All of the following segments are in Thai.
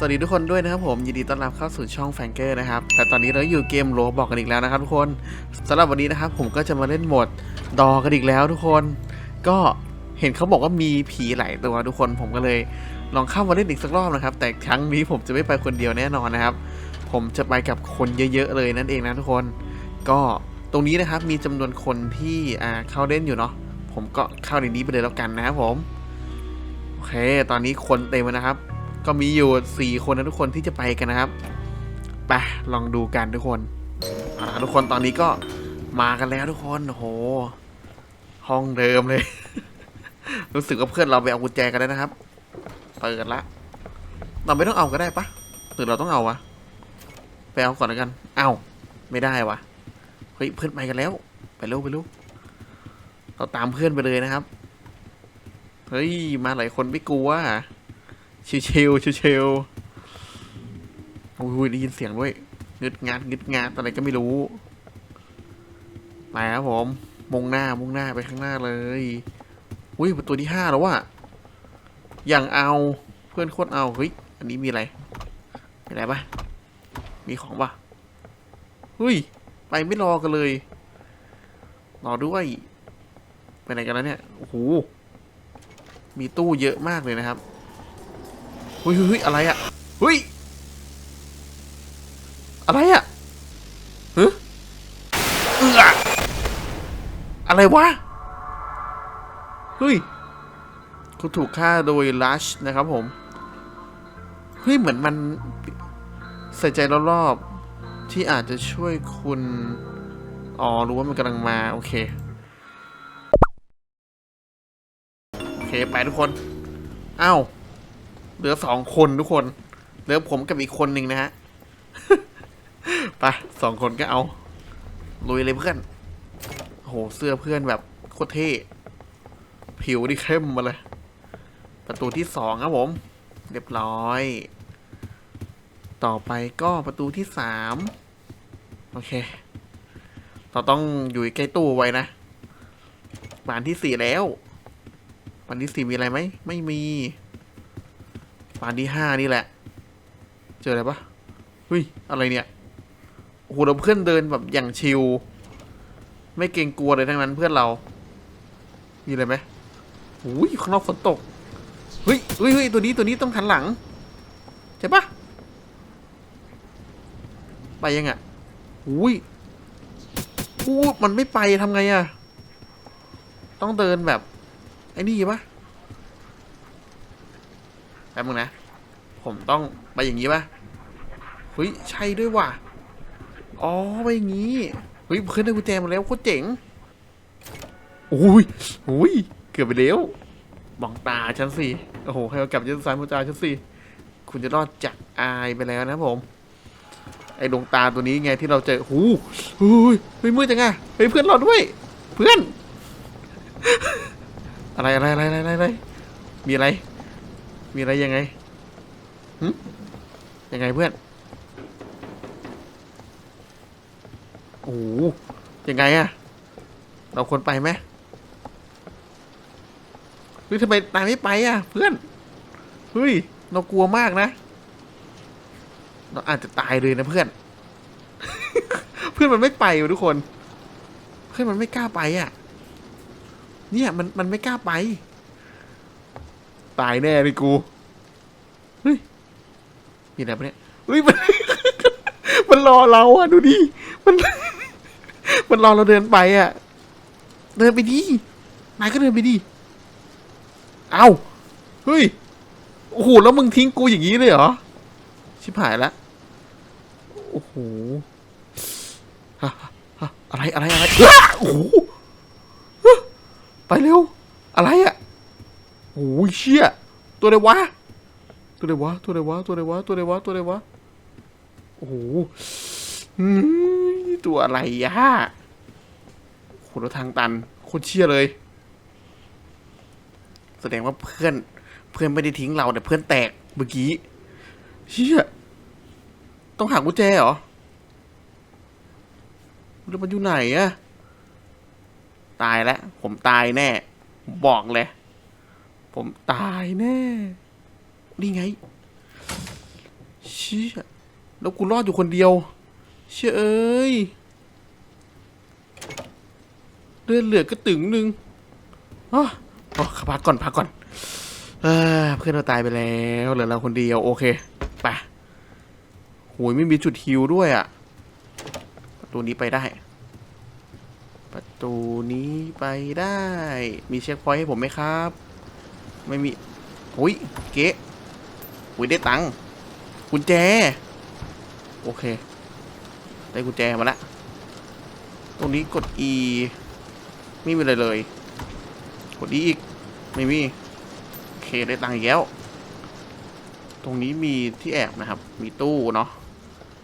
สวัสดีทุกคนด้วยนะครับผมยินดีต้อนรับเข้าสู่ช่องแฟงเกอร์นะครับแต่ตอนนี้เราอยู่เกมโลบอกกันอีกแล้วนะครับทุกคนสำหรับวันนี้นะครับผมก็จะมาเล่นโหมดดอกันอีกแล้วทุกคน ก็เห็นเขาบอกว่ามีผีหลายตัวทุกคนผมก็เลยลองเข้ามาเล่นอีกสักรอบนะครับ แต่ครั้งนี้ผมจะไม่ไปคนเดียวแน่นอนนะครับ ผมจะไปกับคนเยอะ ๆ เลยนั่นเองนะทุกคน ก็ตรงนี้นะครับมีจำนวนคนที่อ่าเข้าเล่นอยู่เนาะผมก็เข้าในนี้ไปเลยแล้วกันนะครับผมโอเค ตอนนี้คนเต็มแล้วนะครับ ก็มีอยู่ 4 คนนะทุกคนที่จะไปกันนะครับไปลองดูกันทุกคนเอาละครทุกคนตอนนี้ก็มากันแล้วทุกคนโอ้โห ห้องเดิมเลย รู้สึกว่าเพื่อนเราไปเอากุญแจกันแล้วนะครับ เปิดละเราไม่ต้องเอาก็ได้ปะหรือเราต้องเอาวะไปเอาก่อนแล้วกัน เอาไม่ได้วะเฮ้ยเพื่อนไปกันแล้ว ไปเร็วไปเร็วเราตามเพื่อนไปเลยนะครับ เฮ้ย มาหลายคนไม่กลัว ชิวชิวชิวชิวๆโอ้ยได้ยินเสียงด้วยงึดงัดงึดงัดอะไรก็ไม่รู้ไปครับผมมุ่งหน้ามุ่งหน้าไปข้างหน้าเลยอุ้ยประตูที่ห้าแล้วว่ะอย่างเอาเพื่อนโคตรเอาเฮ้ยอันนี้มีอะไรมีอะไรปะมีของปะเฮ้ยไปไม่รอกันเลยรอด้วยไปไหนกันแล้วเนี่ยโอ้โหมีตู้เยอะมากเลยนะครับ ฮ้ยเฮ้ยอะไรอะเฮ้ยอะไรอะเฮ้ยเอออะไรวะเฮ้ยเขาถูกฆ่าโดยลัชนะครับผมเฮ้ยเหมือนมันใส่ใจรอบๆที่อาจจะช่วยคุณ อ๋อ รู้ว่ามันกำลังมา โอเค โอเค ไปทุกคนอ้าว เหลือสองคนทุกคนเหลือผมกับอีกคนหนึ่งนะฮะไปสองคนก็เอาลุยเลยเพื่อนโหเสื้อเพื่อนแบบโคตรเท่ผิวนี่เข้มมาเลย ประตูที่สองครับผม เรียบร้อย ต่อไปก็ประตูที่สามโอเค เราต้องอยู่ใกล้ตู้ไว้นะบานที่สี่แล้วบานที่สี่มีอะไรไหม ไม่มี บานที่ห้านี่แหละ เจออะไรปะเฮ้ย อะไรเนี่ยโอ้โหเราเพื่อนเดินแบบอย่างชิลไม่เกรงกลัวเลยทั้งนั้นเพื่อนเรา มีอะไรไหมอุ้ยข้างนอกฝนตก เฮ้ยเฮ้ยเฮ้ยตัวนี้ตัวนี้ต้องหันหลัง ใช่ปะไปยังอะอุ้ยอู้มันไม่ไปทำไงอะ ต้องเดินแบบ ไอ้นี่ปะ ป๊บนึงนะ ผมต้องไปอย่างนี้ปะเฮ้ยใช่ด้วยว่ะ อ๋อไปอย่างนี้ เฮ้ยเพื่อนได้กุญแจมาแล้วโคตรเจ๋งโอ้ยโอ้ยเกือบไปแล้วมองตาฉันสิ โอ้โห ให้เรากลับยืนซ้ายมองตาฉันสิ คุณจะรอดจากอายไปแล้วนะผม ไอ้ดวงตาตัวนี้ไงที่เราเจอหูเฮ้ยเฮ้ยมืดจังอะเฮ้ยเพื่อนรอด้วย เพื่อน อะไรอะไรอะไรอะไรอะไรมีอะไร มีอะไรยังไงหึยังไงเพื่อน โอ้โหยังไงอะเราควรไปไหมเฮ้ยทำไมนายไม่ไปอะเพื่อน เฮ้ย เรากลัวมากนะ เราอาจจะตายเลยนะเพื่อน เพื่อนมันไม่ไปว่ะทุกคน เพื่อนมันไม่กล้าไปอะเนี่ยมันมันไม่กล้าไป ตายแน่เลยกูเฮ้ยมีอะไรปะเนี่ยเฮ้ยมันมันรอเราอะดูดิมัน มันรอเราเดินไปอะเดินไปดินายก็เดินไปดิเอาเฮ้ยโอ้โหแล้วมึงทิ้งกูอย่างนี้เลยเหรอชิบหายแล้วโอ้โหฮะฮะอะไรอะไรอะไรอ้าโอ้โหฮะไปเร็วอะไรอะ โอ้ยเชี่ยตัวไหนวะ ตัวไหนวะ ตัวไหนวะ ตัวไหนวะ ตัวไหนวะ ตัวไหนวะ โอ้โหตัวอะไรอะโอ้โหแล้วทางตัน โคตรเชี่ยเลย แสดงว่าเพื่อน เพื่อนไม่ได้ทิ้งเราแต่เพื่อนแตกเมื่อกี้ เชี่ย ต้องหากุญแจเหรอ แล้วมันอยู่ไหนอะตายแล้ว ผมตายแน่ บอกเลย ผมตายแน่ นี่ไงชี่ย แล้วกูรอดอยู่คนเดียว เชื่อเอ้ย เลือดเหลือก็ตึงหนึ่งอ๋ออ๋อพักก่อนพักก่อน เออ เพื่อนเราตายไปแล้ว เหลือเราคนเดียว โอเค ไปโหยไม่มีจุดฮิวด้วยอะ่ะ ประตูนี้ไปได้ ประตูนี้ไปได้ มีเช็คพอยต์ให้ผมไหมครับ ไม่มีอุ้ยเก๊ะอุ้ยได้ตังค์กุญแจ โอเค ได้กุญแจมาละตรงนี้กด E ไม่มีอะไรเลย กด E อีก ไม่มี โอเค ได้ตังค์อีกแล้ว ตรงนี้มีที่แอบนะครับ มีตู้เนาะ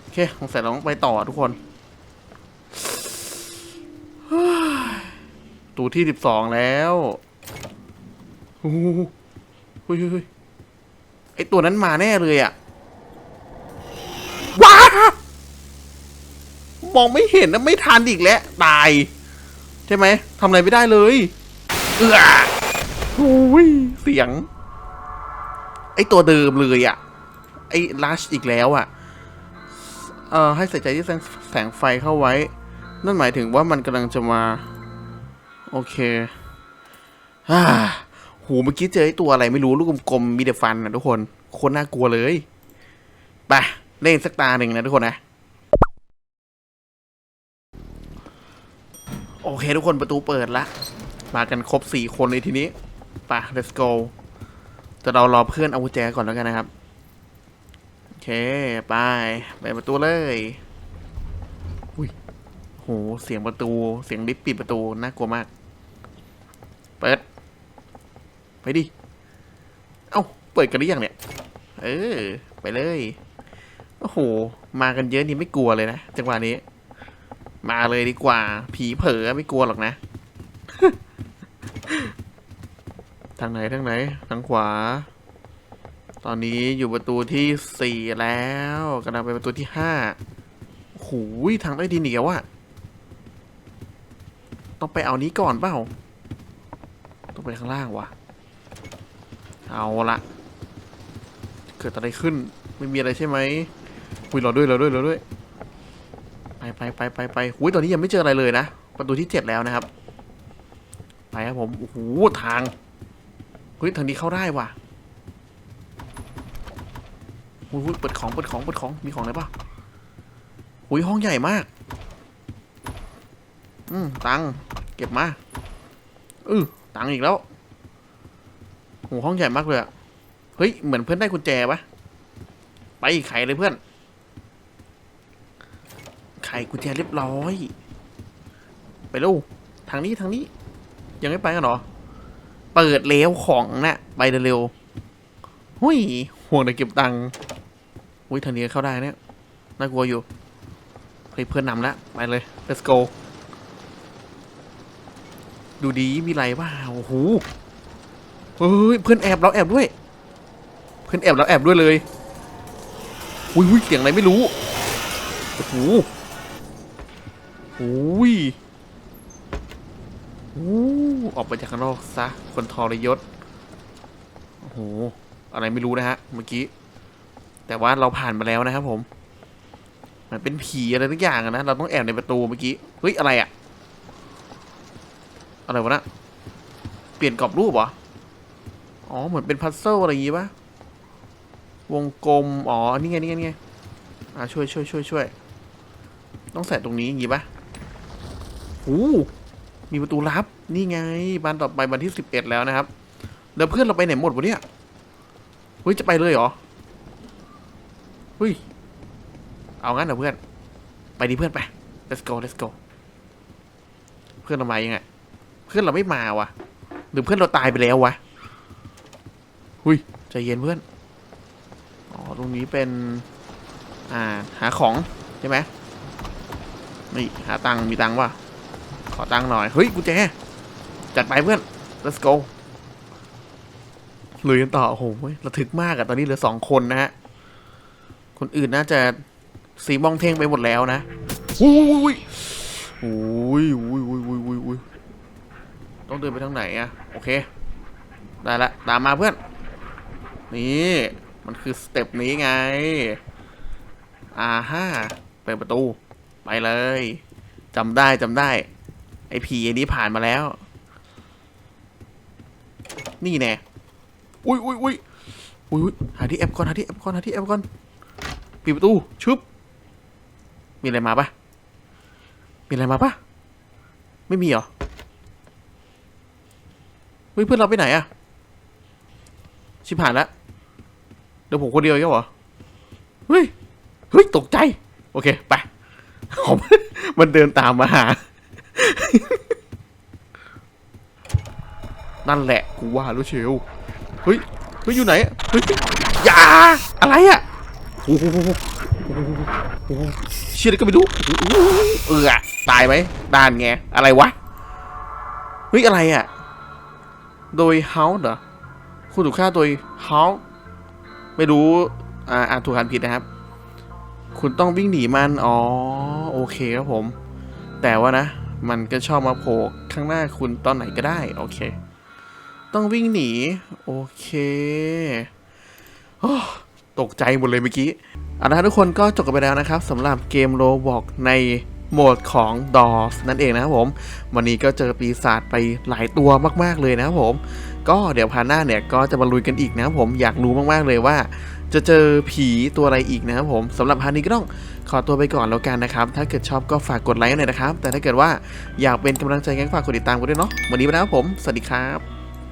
โอเคสงสัยเราต้องไปต่อทุกคน ตู้ที่สิบสองแล้ว อ้โหเฮ้ยเฮ้ยไอตัวนั้นมาแน่เลยอะว้ามองไม่เห็นนะไม่ทันอีกแล้ว ตาย ใช่ไหมทำอะไรไม่ได้เลย เอือโอ้ยเสียง ไอตัวเดิมเลยอะไอลัชอีกแล้วอะเอ่อให้ใส่ใจที่แสงแสงไฟเข้าไว้ นั่นหมายถึงว่ามันกำลังจะมา โอเค อ่า หูเมื่อกี้เจอไอ้ตัวอะไรไม่รู้ลูกกลมๆมีแต่ฟันนะทุกคนโคนน่ากลัวเลยไปเล่นสักตาหนึ่งนะทุกคนนะโอเค ทุกคนประตูเปิดละมากันครบสี่คนเลยทีนี้ไป let's go แต่เรารอเพื่อนเอากุญแจก่อนแล้วกันนะครับ โอเค ไป ไปประตูเลยโห เสียงประตู เสียงลิฟต์ปิดประตู น่ากลัวมาก เปิด ไปดิ เอ้า เปิดกันหรือยังเนี่ย เออ ไปเลย โอ้โห มากันเยอะนี่ไม่กลัวเลยนะจังหวะนี้ มาเลยดีกว่า ผีเผลอไม่กลัวหรอกนะ ทางไหนทางไหน ทางขวา ตอนนี้อยู่ประตูที่สี่แล้วกำลังไปประตูที่ห้าโอ้โหทางใต้ดินอีกแล้วอะต้องไปเอานี้ก่อนเปล่า ต้องไปข้างล่างวะ เอาละเกิดอะไรขึ้น ไม่มีอะไรใช่ไหมคุยเราด้วยเราด้วยเราด้วย ไปไปไปไปไปหุยตอนนี้ยังไม่เจออะไรเลยนะ ประตูที่เจ็ดแล้วนะครับ ไปครับผม โอ้โห ทางเฮ้ยทางนี้เข้าได้ว่ะหุยหุยเปิดของเปิดของเปิดของ มีของอะไรป่ะหุยห้องใหญ่มาก อืมตัง เก็บมาเออตังอีกแล้ว โหห้องใหญ่มากเลยอะเฮ้ย เหมือนเพื่อนได้กุญแจปะไปไขเลยเพื่อน ไขกุญแจเรียบร้อย ไปลูกทางนี้ทางนี้ ยังไม่ไปกันหรอ เปิดเล้วของนะ่ะไปเร็วๆหุ้ยห่วงแต่เก็บตังค์อุ้ยทางนี้เข้าได้เนี่ยน่ากลัวอยู่เฮ้ยเพื่อนนำแล้วไปเลย let's go ดูดีมีไรว่าโอ้โห เฮ้ยเพื่อนแอบเราแอบด้วย เพื่อนแอบเราแอบด้วยเลยอุ้ยอุ้ยเสียงอะไรไม่รู้โอ้โหอุ้ยโอ้ออกไปจากข้างนอกซะคนทรยศโอ้โหอะไรไม่รู้นะฮะเมื่อกี้ แต่ว่าเราผ่านมาแล้วนะครับผมมันเป็นผีอะไรทุกอย่างนะเราต้องแอบในประตูเมื่อกี้เฮ้ยอะไรอะอะไรวะนะเปลี่ยนกรอบรูปเหรอ อ๋อ เหมือนเป็นพัซเซิลอะไรอย่างงี้ปะวงกลม อ๋อ นี่ไง นี่ไง นี่ไง อ่าช่วยช่วยช่วยช่วย ต้องใส่ตรงนี้อย่างงี้ปะโอ้มีประตูลับ นี่ไงบานต่อไปบานที่สิบเอ็ดแล้วนะครับ แล้วเพื่อนเราไปไหนหมดวะเนี่ย เฮ้ย จะไปเลยเหรอ เฮ้ย เอางั้นเหรอเพื่อน ไปดิเพื่อนไป let's go let's go เพื่อนเรามายังไง เพื่อนเราไม่มาวะหรือเพื่อนเราตายไปแล้ววะ หุยใจเย็นเพื่อน อ๋อ ตรงนี้เป็น อ่า หาของ ใช่ไหมนี่หาตังค์มีตังค์วะขอตังค์หน่อย เฮ้ยกูแจ จัดไปเพื่อน let's go ลุยกันต่อ โอ้โหระทึกมากอะตอนนี้เหลือสองคนนะฮะ คนอื่นน่าจะสีมองเท่งไปหมดแล้วนะอุ้ยอุ้ยอุ้ยอุ้ยอุ้ยอุ้ยอุ้ยต้องเดินไปทางไหนอะโอเค ได้ละ ตามมาเพื่อน นี่มันคือสเต็ปนี้ไง อ่าฮ่าเปิดประตู ไปเลยจำได้จำได้ ไอผีอันนี้ผ่านมาแล้ว นี่แน่อุ้ยอุ้ยอุ้ยอุ้ยอุ๊ยหาที่แอปก่อนหาที่แอปก่อนหาที่แอปก่อนปิดประตูชุบมีอะไรมาปะมีอะไรมาปะไม่มีเหรอเฮ้ยเพื่อนเราไปไหนอะชิบหายแล้ว เดี๋ยวผมคนเดียวอีกแล้วเหรอ เฮ้ย เฮ้ย ตกใจ โอเค ไปผมมันเดินตามมาหา นั่นแหละ กูว่าแล้วเชียวเฮ้ย เฮ้ย อยู่ไหนอะเฮ้ยอย่าอะไรอะโอ้โหเชี่ยอะไรก็ไม่รู้เออตายไหมด้านไง อะไรวะ เฮ้ย อะไรอะโดยเฮาส์เหรอคุณถูกฆ่าโดยเฮาส์ ไม่รู้อ่าอ่านถูกอ่านผิดนะครับ คุณต้องวิ่งหนีมัน อ๋อ โอเคครับผม แต่ว่านะ มันก็ชอบมาโผล่ข้างหน้าคุณตอนไหนก็ได้ โอเค ต้องวิ่งหนี โอเคอตกใจหมดเลยเมื่อกี้เอาละครับทุกคนก็จบกันไปแล้วนะครับสำหรับเกมโรบอกในโหมดของ DOS นั่นเองนะครับผม วันนี้ก็เจอปีศาจไปหลายตัวมาก ๆ เลยนะครับผม ก็เดี๋ยวพาหน้าเนี่ยก็จะมาลุยกันอีกนะครับผมอยากรู้มากๆเลยว่า จะเจอผีตัวอะไรอีกนะครับผมสำหรับพานี้ก็ต้องขอตัวไปก่อนแล้วกันนะครับ ถ้าเกิดชอบก็ฝากกดไลค์หน่อยนะครับ แต่ถ้าเกิดว่าอยากเป็นกำลังใจกันฝากกดติดตามกันด้วยเนาะวันนี้ไปแล้วผม สวัสดีครับ